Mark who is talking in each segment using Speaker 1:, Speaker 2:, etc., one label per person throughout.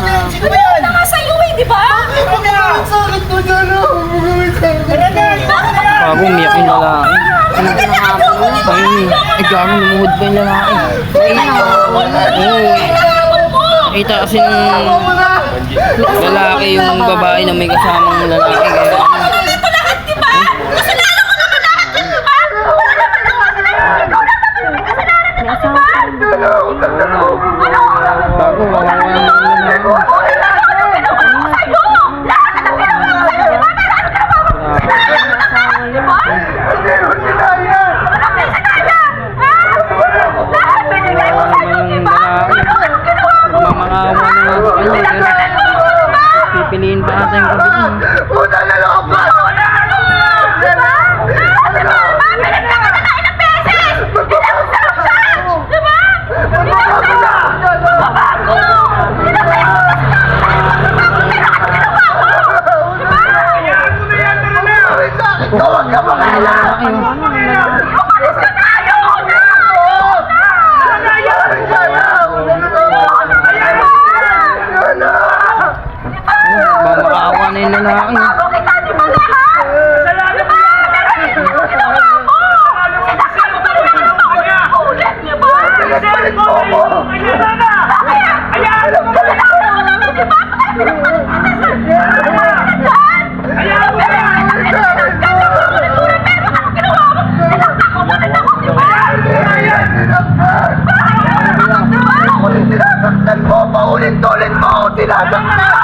Speaker 1: Yan?
Speaker 2: Na nga sa'yo eh, di ba?
Speaker 3: Sakit ko dyan, oh.
Speaker 1: Ayan na, yun na yan.
Speaker 4: Bago umiyak yung lalaki. Ay, ay gano'n lumuhod pa yung lalaki. Oo. Nakita kasi ng lalaki yung babae na may kasamang lalaki. Kaya
Speaker 2: Ito lahat, di ba? Kasalanan ko naman lahat, di ba? Wala naman ako kasalanan. Ikaw naman yung may kasalanan nito, di ba?
Speaker 4: bago wawawa yung lalaki.
Speaker 2: Uy, lahat naman ang ginawa ko sa'yo. Lahat ng ginawa ko sa'yo, di ba? Lahat ng ginawa ko sa'yo, di ba? Wala kayo sa kanya. Ha? Lahat binigay ko sa'yo, di ba? Ano ang ginawa mo?
Speaker 4: Mamangawa na nga sa kanya. Kaya
Speaker 2: Di ba?
Speaker 4: Ata yung kabit mo.
Speaker 3: Utang na!
Speaker 2: Di ba? Di ba? Binigyan ka na tayo ng beses. Inausap siya. Di ba? Inausap siya. Babago. Sinabi mo na siya. Pero ano ginawa mo? Di ba?
Speaker 3: Ay, sakit ko! Huwag ka makialam!
Speaker 2: Umalis ka na. Ayoko na.
Speaker 4: Mamakaawa na yung lalaki.
Speaker 2: Bago kita, di ba lahat? Di ba? Narinig mo ang ginawa mo. Sinakal mo pa rin ako. Ulit, di ba? Bakit? Kasalanan mo naman, di ba? Bakit pinagpalit kita sa... Ayan!
Speaker 3: Sinasaktan mo! Paulit-ulit mo ako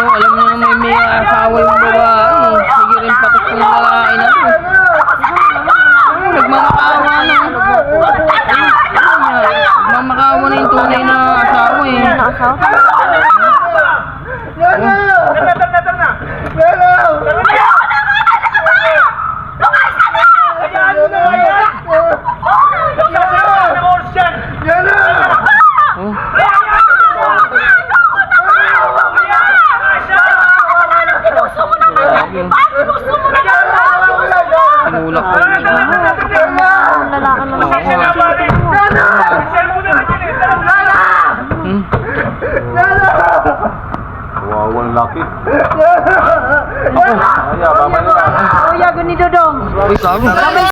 Speaker 4: oh, alam mo may may asawa yung babae. Sige rin patok yung lalaki na to. Nagmamakaawa na. Nagmamakaawa na yung tunay na asawa eh.
Speaker 3: Nana!
Speaker 4: Tinulak ko.
Speaker 3: Nana!
Speaker 4: Hmm?
Speaker 5: Wow, laki.
Speaker 3: Nana!
Speaker 5: Ay, baba na.
Speaker 4: Uy, gago.